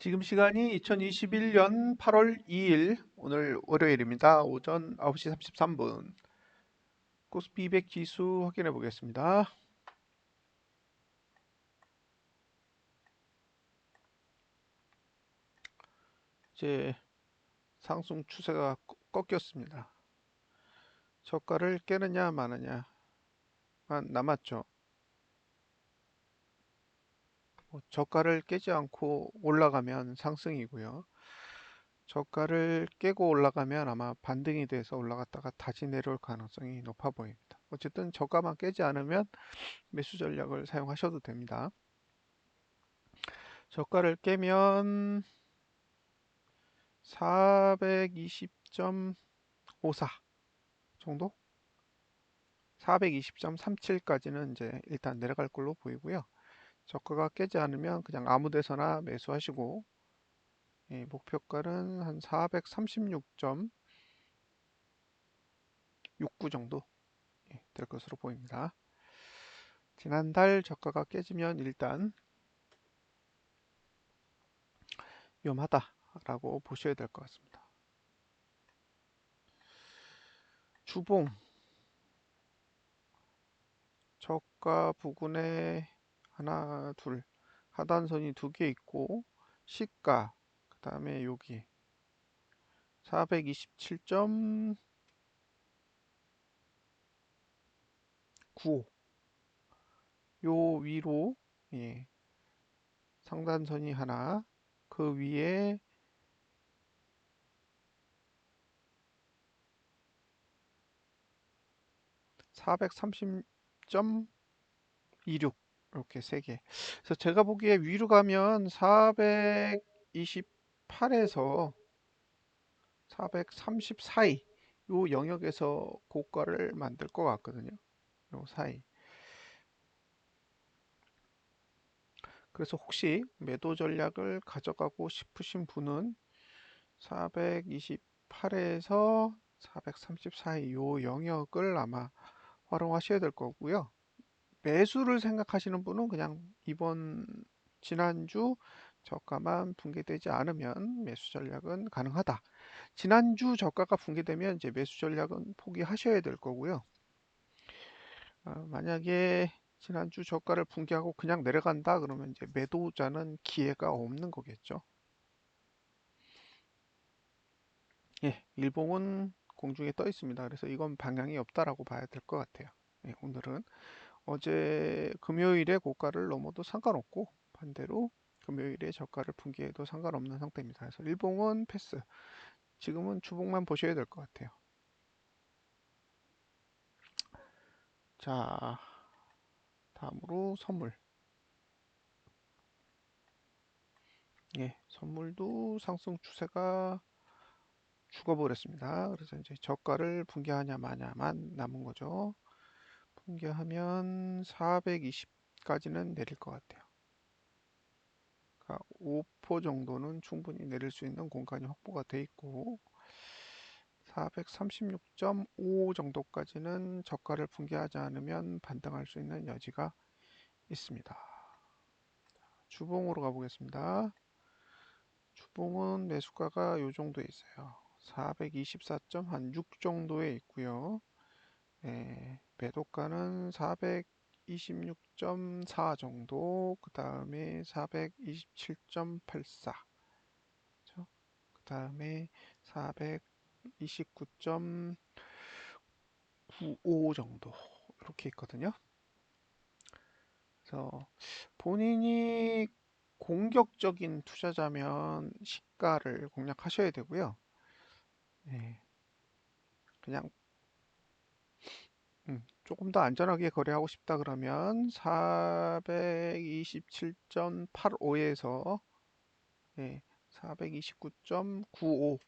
지금 시간이 2021년 8월 2일 오늘 월요일입니다. 오전 9시 33분 코스피 200 지수 확인해 보겠습니다. 이제 상승 추세가 꺾였습니다. 저가를 깨느냐 마느냐만 남았죠. 뭐 저가를 깨지 않고 올라가면 상승이고요. 저가를 깨고 올라가면 아마 반등이 돼서 올라갔다가 다시 내려올 가능성이 높아 보입니다. 어쨌든 저가만 깨지 않으면 매수 전략을 사용하셔도 됩니다. 저가를 깨면 420.54 정도? 420.37까지는 이제 일단 내려갈 걸로 보이고요. 저가가 깨지 않으면 그냥 아무 데서나 매수하시고 예, 목표가는 한 436.69 정도 예, 될 것으로 보입니다. 지난달 저가가 깨지면 일단 위험하다라고 보셔야 될 것 같습니다. 주봉 저가 부근에 하나, 둘, 하단선이 두 개 있고 시가 그 다음에 여기. 427.95 요 위로 예, 상단선이 하나 그 위에 430.26이 렇게 세 개. 그래서 제가 보기에 위로 가면 428에서 430 사이 요 영역에서 고가를 만들 것 같거든요. 요 사이. 그래서 혹시 매도 전략을 가져가고 싶으신 분은 428에서 430 사이 요 영역을 아마 활용하셔야 될 거고요. 매수를 생각하시는 분은 그냥 이번 지난주 저가만 붕괴되지 않으면 매수 전략은 가능하다. 지난주 저가가 붕괴되면 이제 매수 전략은 포기하셔야 될 거고요. 어, 만약에 지난주 저가를 붕괴하고 그냥 내려간다 그러면 이제 매도자는 기회가 없는 거겠죠. 예, 일봉은 공중에 떠 있습니다. 그래서 이건 방향이 없다라고 봐야 될 것 같아요. 예, 오늘은 어제 금요일에 고가를 넘어도 상관없고 반대로 금요일에 저가를 붕괴해도 상관없는 상태입니다. 그래서 일봉은 패스. 지금은 주봉만 보셔야 될 것 같아요. 자, 다음으로 선물. 예, 선물도 상승 추세가 죽어버렸습니다. 그래서 이제 저가를 붕괴하냐 마냐만 남은 거죠. 붕괴하면 420까지는 내릴 것 같아요. 그러니까 5% 정도는 충분히 내릴 수 있는 공간이 확보가 돼 있고 436.5 정도까지는 저가를 붕괴하지 않으면 반등할 수 있는 여지가 있습니다. 주봉으로 가보겠습니다. 주봉은 매수가가 이 정도에 있어요. 424.6 정도에 있고요. 네, 매도가는 426.4 정도, 그 다음에 427.84, 그렇죠? 그 다음에 429.95 정도 이렇게 있거든요. 그래서 본인이 공격적인 투자자면 시가를 공략하셔야 되고요. 네, 그냥 음, 조금 더 안전하게 거래하고 싶다 그러면 427.85에서 예, 429.95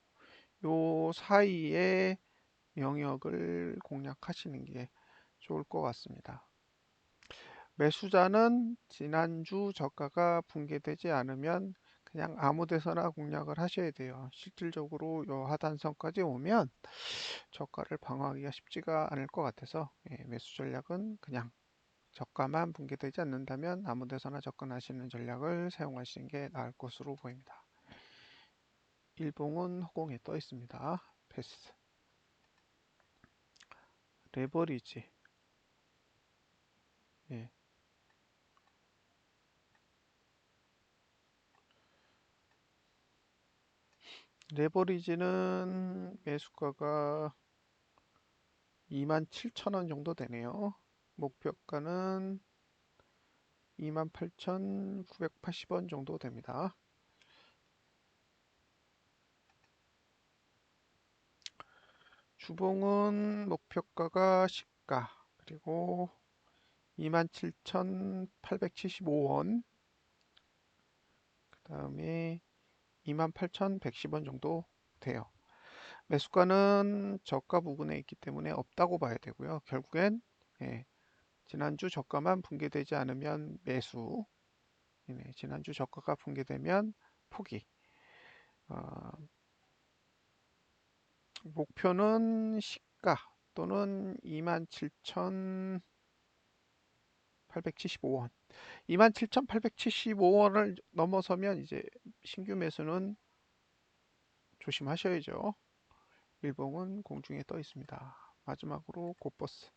요 사이의 영역을 공략하시는 게 좋을 것 같습니다. 매수자는 지난주 저가가 붕괴되지 않으면 그냥 아무 데서나 공략을 하셔야 돼요. 실질적으로 요 하단선까지 오면 저가를 방어하기가 쉽지가 않을 것 같아서 예, 매수 전략은 그냥 저가만 붕괴되지 않는다면 아무 데서나 접근하시는 전략을 사용하시는 게 나을 것으로 보입니다. 일봉은 허공에 떠 있습니다. 패스. 레버리지. 예. 레버리지는 매수가가 27,000원 정도 되네요. 목표가는 28,980원 정도 됩니다. 주봉은 목표가가 시가 그리고 27,875원 그 다음에 28,110원 정도 돼요. 매수가는 저가 부근에 있기 때문에 없다고 봐야 되고요. 결국엔 예, 지난주 저가만 붕괴되지 않으면 매수 네, 지난주 저가가 붕괴되면 포기 어, 목표는 시가 또는 27,875원 27,875원을 넘어서면 이제 신규 매수는 조심하셔야죠. 일봉은 공중에 떠 있습니다. 마지막으로 고버스.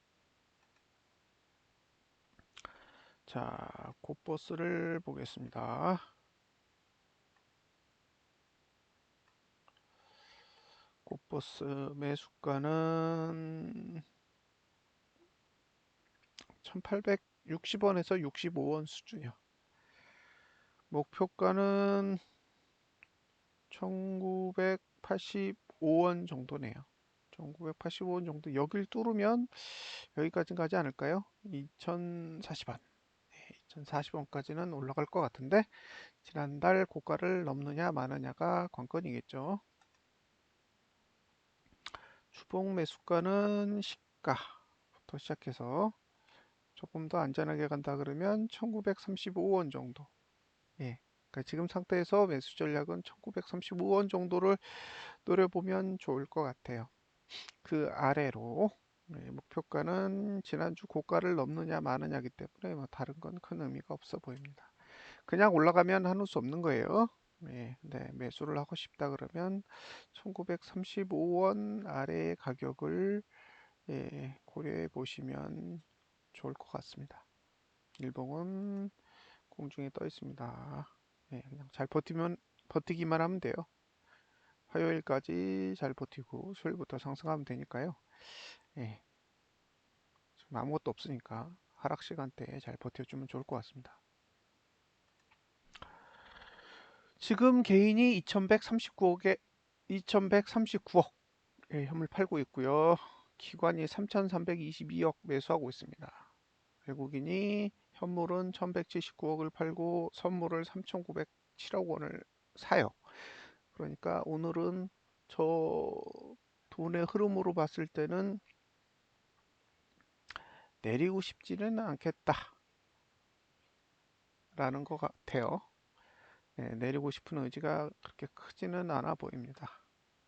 자, 고버스를 보겠습니다. 고버스 매수가는 1860원에서 65원 수준이요. 목표가는 1985원 정도네요. 1985원 정도 여길 뚫으면 여기까지 가지 않을까요? 2040원. 네, 2040원까지는 올라갈 것 같은데 지난달 고가를 넘느냐 마느냐가 관건이겠죠. 주봉 매수가는 시가부터 시작해서 조금 더 안전하게 간다 그러면 1935원 정도. 예. 그러니까 지금 상태에서 매수 전략은 1935원 정도를 노려보면 좋을 것 같아요. 그 아래로 네, 목표가는 지난주 고가를 넘느냐 마느냐기 때문에 뭐 다른 건 큰 의미가 없어 보입니다. 그냥 올라가면 한울 수 없는 거예요. 예, 네, 매수를 하고 싶다 그러면 1935원 아래의 가격을 예, 고려해 보시면 좋을 것 같습니다. 일봉은 공중에 떠 있습니다. 예, 그냥 잘 버티면 버티기만 하면 돼요. 화요일까지 잘 버티고 수요일부터 상승하면 되니까요. 예, 지금 아무것도 없으니까 하락 시간대에 잘 버텨주면 좋을 것 같습니다. 지금 개인이 2139억에 2139억 예, 현물 팔고 있고요. 기관이 3322억 매수하고 있습니다. 외국인이 현물은 1179억을 팔고 선물을 3907억 원을 사요. 그러니까 오늘은 저 돈의 흐름으로 봤을 때는 내리고 싶지는 않겠다. 라는 것 같아요. 네, 내리고 싶은 의지가 그렇게 크지는 않아 보입니다.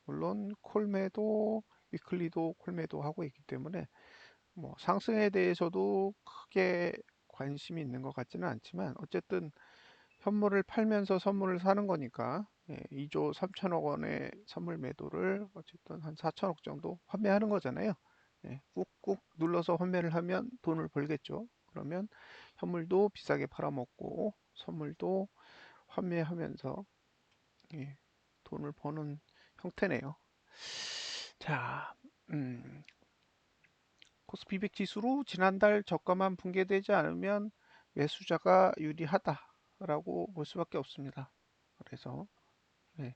물론 콜매도 위클리도 콜매도 하고 있기 때문에 뭐 상승에 대해서도 크게 관심이 있는 것 같지는 않지만 어쨌든 현물을 팔면서 선물을 사는 거니까 예, 2조 3천억 원의 선물 매도를 어쨌든 한 4천억 정도 환매하는 거잖아요. 예, 꾹꾹 눌러서 환매를 하면 돈을 벌겠죠. 그러면 현물도 비싸게 팔아먹고 선물도 환매하면서 예, 돈을 버는 형태네요. 자, 음, 코스피 100 지수로 지난달 저가만 붕괴되지 않으면 매수자가 유리하다라고 볼 수밖에 없습니다. 그래서 네,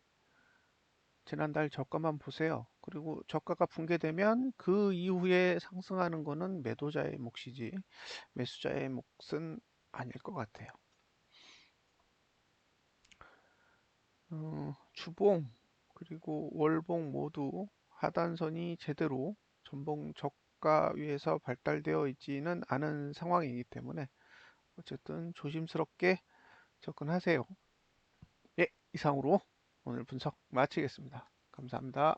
지난달 저가만 보세요. 그리고 저가가 붕괴되면 그 이후에 상승하는 거는 매도자의 몫이지 매수자의 몫은 아닐 것 같아요. 어, 주봉 그리고 월봉 모두 하단선이 제대로 전봉 저가 위에서 발달되어 있지는 않은 상황이기 때문에 어쨌든 조심스럽게 접근하세요. 예, 이상으로 오늘 분석 마치겠습니다. 감사합니다.